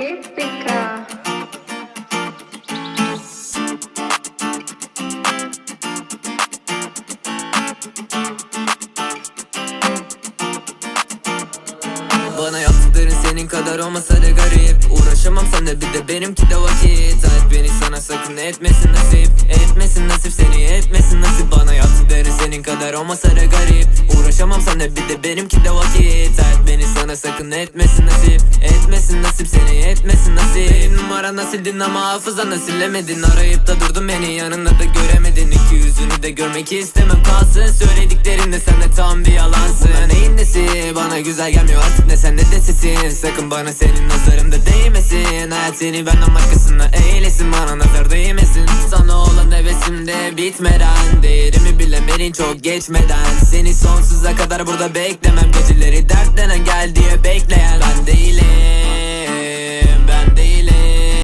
Típica. Bana yaptıkların senin kadar olmasa da garip. Uğraşamam seninle bir de benimki de vakit. Hayat beni sana sakın Etmesin nasip senin kadar olmasa da garip. Uğraşamam seninle bir de benimki de vakit. Hayat beni sana sakın etmesin nasip. Etmesin nasip seni etmesin nasip. Benim numaranı sildin ama hafızanı silemedin Arayıp da durdun beni yanında da göremedin. İki yüzünü de görmek istemem kalsın Söylediklerinde. Sen de tam bir yalansın. Buna neyin nesi? Bana güzel gelmiyor artık ne sen ne de sesin Sakın bana senin nazarında değmesin. Hayat seni benden başkasına eylesin olan hevesim de bitmeden. Değerimi bilemedin çok geçmeden. Seni sonsuza kadar burada beklemem. Geceleri dertlenen gel diye bek